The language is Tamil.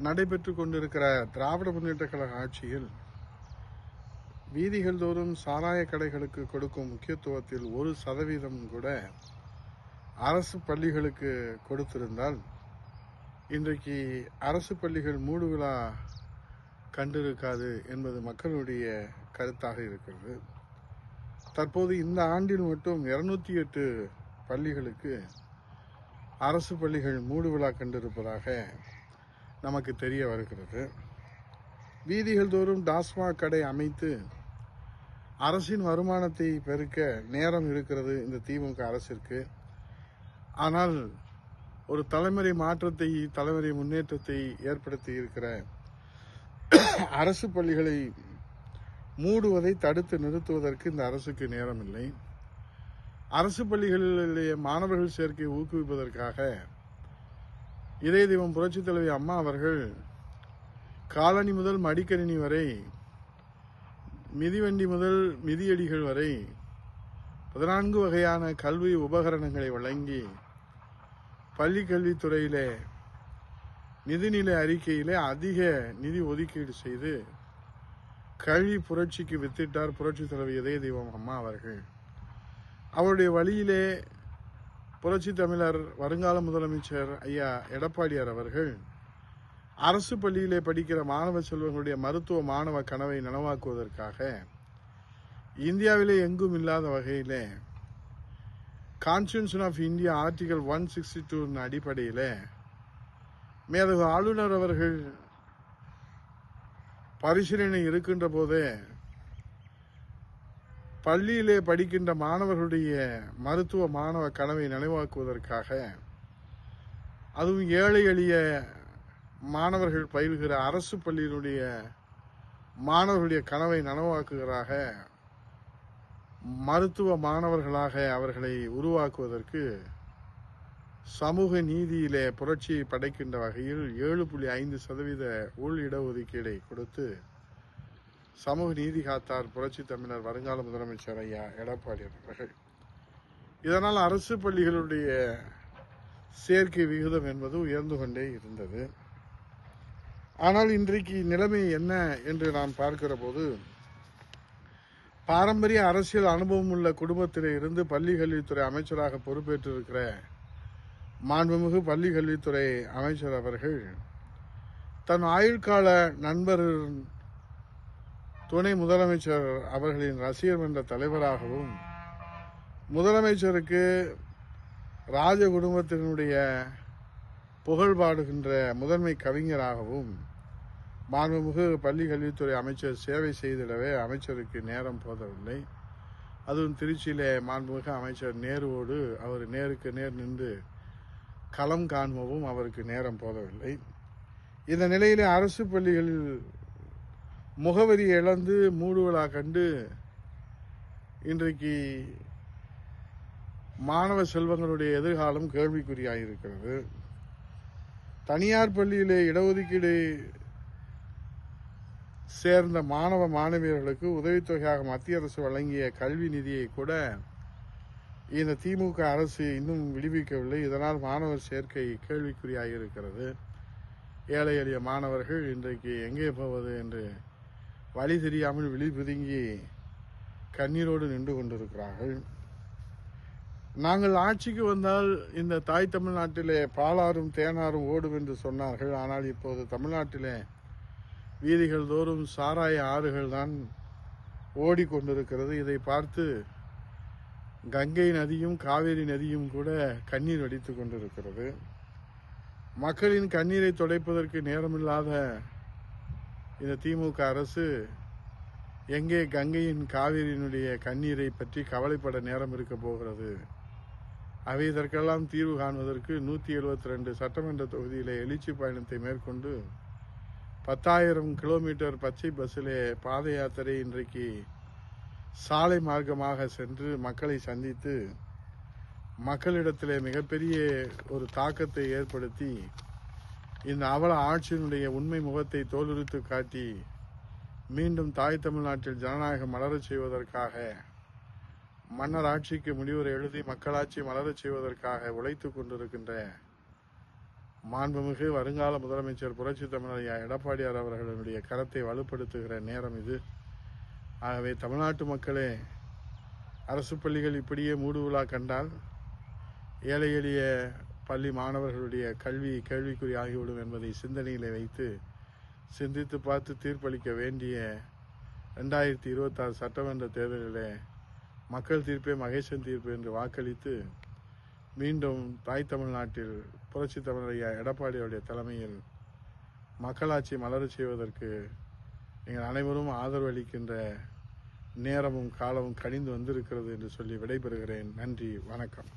நடைபெற்று கொண்டிருக்கிற திராவிட முன்னேற்ற கழக ஆட்சியில் வீதிகள் தோறும் சாராய கடைகளுக்கு கொடுக்கும் முக்கியத்துவத்தில் ஒரு சதவீதம் கூட அரசு பள்ளிகளுக்கு கொடுத்திருந்தால் இன்றைக்கு அரசு பள்ளிகள் மூடு விழா கண்டிருக்காது என்பது மக்களுடைய கருத்தாக இருக்கிறது. தற்போது இந்த ஆண்டில் மட்டும் இருநூத்தி எட்டு பள்ளிகளுக்கு அரசு பள்ளிகள் மூடு விழா கண்டிருப்பதாக நமக்கு தெரிய வருகிறது. வீதிகள் தோறும் டாஸ்மாக் கடை அமைத்து அரசின் வருமானத்தை பெருக்க நேரம் இருக்கிறது இந்த திமுக அரசிற்கு. ஆனால் ஒரு தலைமுறை மாற்றத்தை தலைமுறை முன்னேற்றத்தை ஏற்படுத்தி இருக்கிற அரசு பள்ளிகளை மூடுவதை தடுத்து நிறுத்துவதற்கு இந்த அரசுக்கு நேரம் இல்லை அரசு பள்ளிகளிலே மாணவர்கள் சேர்க்கையை ஊக்குவிப்பதற்காக இதய தெய்வம் புரட்சித் தலைவி அம்மா அவர்கள் காலனி முதல் மடிக்கணினி வரை மிதிவண்டி முதல் மிதியடிகள் வரை பதினான்கு வகையான கல்வி உபகரணங்களை வழங்கி பள்ளி கல்வித்துறையிலே நிதிநிலை அறிக்கையிலே அதிக நிதி ஒதுக்கீடு செய்து கல்வி புரட்சிக்கு வித்திட்டார் புரட்சி தலைவர் இதய தெய்வம் அம்மா அவர்கள். அவருடைய வழியிலே புரட்சி தமிழர் வருங்கால முதலமைச்சர் ஐயா எடப்பாடியார் அவர்கள் அரசு பள்ளியிலே படிக்கிற மாணவ செல்வங்களுடைய மருத்துவ மாணவ கனவை நனவாக்குவதற்காக இந்தியாவிலே எங்கும் இல்லாத வகையிலே constitution of India article one sixty two அடிப்படையில் மேலும் ஆளுநர் அவர்கள் பரிசீலனை இருக்கின்ற போதே பள்ளியிலே படிக்கின்ற மாணவர்களுடைய மருத்துவ மாணவ கனவை நினைவாக்குவதற்காக அதுவும் ஏழை எளிய மாணவர்கள் பயில்கிற அரசு பள்ளியினுடைய மாணவர்களுடைய கனவை நனவாக்குகிறாக மருத்துவ மாணவர்களாக அவர்களை உருவாக்குவதற்கு சமூக நீதியிலே புரட்சியை படைக்கின்ற வகையில் ஏழு புள்ளி ஐந்து சதவீத உள் இடஒதுக்கீடை கொடுத்து சமூக நீதி காத்தார் புரட்சி தமிழர் வருங்கால முதலமைச்சர் ஐயா எடப்பாடி அவர்கள். இதனால் அரசு பள்ளிகளுடைய சேர்க்கை விகிதம் என்பது உயர்ந்து கொண்டே இருந்தது. ஆனால் இன்றைக்கு நிலைமை என்ன என்று நாம் பார்க்கிற போது பாரம்பரிய அரசியல் அனுபவம் உள்ள குடும்பத்திலே இருந்து பள்ளி கல்வித்துறை அமைச்சராக பொறுப்பேற்றிருக்கிற மாண்புமிகு பள்ளி கல்வித்துறை அமைச்சர் அவர்கள் தன் ஆயுள்கால நண்பர் துணை முதலமைச்சர் அவர்களின் ரசிகர் மன்ற தலைவராகவும் முதலமைச்சருக்கு ராஜ குடும்பத்தினுடைய புகழ் பாடுகின்ற முதன்மை கவிஞராகவும் மாண்புமிகு பள்ளி கல்வித்துறை அமைச்சர் சேவை செய்திடவே அமைச்சருக்கு நேரம் போதவில்லை. அதுவும் திருச்சியிலே மாண்புமிகு அமைச்சர் நேருவோடு அவர் நேருக்கு நேர் நின்று களம் காண்பவும் அவருக்கு நேரம் போதவில்லை. இந்த நிலையிலே அரசு பள்ளிகளில் முகவரி இழந்து மூடுவிழா கண்டு இன்றைக்கு மாணவ செல்வங்களுடைய எதிர்காலம் கேள்விக்குறியாயிருக்கிறது. தனியார் பள்ளியிலே இடஒதுக்கீடு சேர்ந்த மாணவ மாணவியர்களுக்கு உதவித்தொகையாக மத்திய அரசு வழங்கிய கல்வி நிதியை கூட இந்த திமுக அரசு இன்னும் விடுவிக்கவில்லை. இதனால் மாணவர் சேர்க்கை கேள்விக்குறியாக இருக்கிறது ஏழை எளிய மாணவர்கள் இன்றைக்கு எங்கே போவது என்று வழி தெரியாமல் விழி பிதுங்கி கண்ணீரோடு நின்று கொண்டிருக்கிறார்கள். நாங்கள் ஆட்சிக்கு வந்தால் இந்த தாய் தமிழ்நாட்டிலே பாலாறும் தேனாரும் ஓடும் என்று சொன்னார்கள். ஆனால் இப்போது தமிழ்நாட்டிலே வீதிகள் தோறும் சாராய ஆறுகள் தான் ஓடிக்கொண்டிருக்கிறது இதை பார்த்து கங்கை நதியும் காவேரி நதியும் கூட கண்ணீர் வடித்துக் கொண்டிருக்கிறது. மக்களின் கண்ணீரை துடைப்பதற்கு நேரமில்லாத இந்த திமுக அரசு எங்கே கங்கையின் காவிரியினுடைய கண்ணீரை பற்றி கவலைப்பட நேரம் இருக்க போகிறது? அவை இதற்கெல்லாம் தீர்வு காண்பதற்கு நூற்றி எழுபத்தி ரெண்டு சட்டமன்ற தொகுதியிலே எழுச்சி பயணத்தை மேற்கொண்டு பத்தாயிரம் கிலோமீட்டர் பச்சை பஸ்ஸிலே பாத யாத்திரை இன்றைக்கு சாலை மார்க்கமாக சென்று மக்களை சந்தித்து மக்களிடத்திலே மிகப்பெரிய ஒரு தாக்கத்தை ஏற்படுத்தி இந்த அவல ஆட்சியினுடைய உண்மை முகத்தை தோலுரித்து காட்டி மீண்டும் தாய் தமிழ்நாட்டில் ஜனநாயகம் மலரச் செய்வதற்காக மன்னர் ஆட்சிக்கு முடிவுரை எழுதி மக்களாட்சி மலரச் செய்வதற்காக உழைத்துக் கொண்டிருக்கின்ற மாண்புமிகு வருங்கால முதலமைச்சர் புரட்சி தமிழர் எடப்பாடியார் அவர்களுடைய கரத்தை வலுப்படுத்துகிற நேரம் இது. ஆகவே தமிழ்நாட்டு மக்களே அரசு பள்ளிகள் இப்படியே மூடுவிழா கண்டால் ஏழை எளிய பள்ளி மாணவர்களுடைய கல்வி கேள்விக்குறி ஆகிவிடும் என்பதை சிந்தனையிலே வைத்து சிந்தித்து பார்த்து தீர்ப்பளிக்க வேண்டிய ரெண்டாயிரத்தி இருபத்தாறு சட்டமன்ற தேர்தலிலே மக்கள் தீர்ப்பே மகேசன் தீர்ப்பு என்று வாக்களித்து மீண்டும் தாய் தமிழ்நாட்டில் புரட்சி தமிழரையா எடப்பாடியுடைய தலைமையில் மக்களாட்சி மலரச் செய்வதற்கு நீங்கள் அனைவரும் ஆதரவு அளிக்கின்ற நேரமும் காலமும் கணிந்து வந்திருக்கிறது என்று சொல்லி விடைபெறுகிறேன். நன்றி வணக்கம்.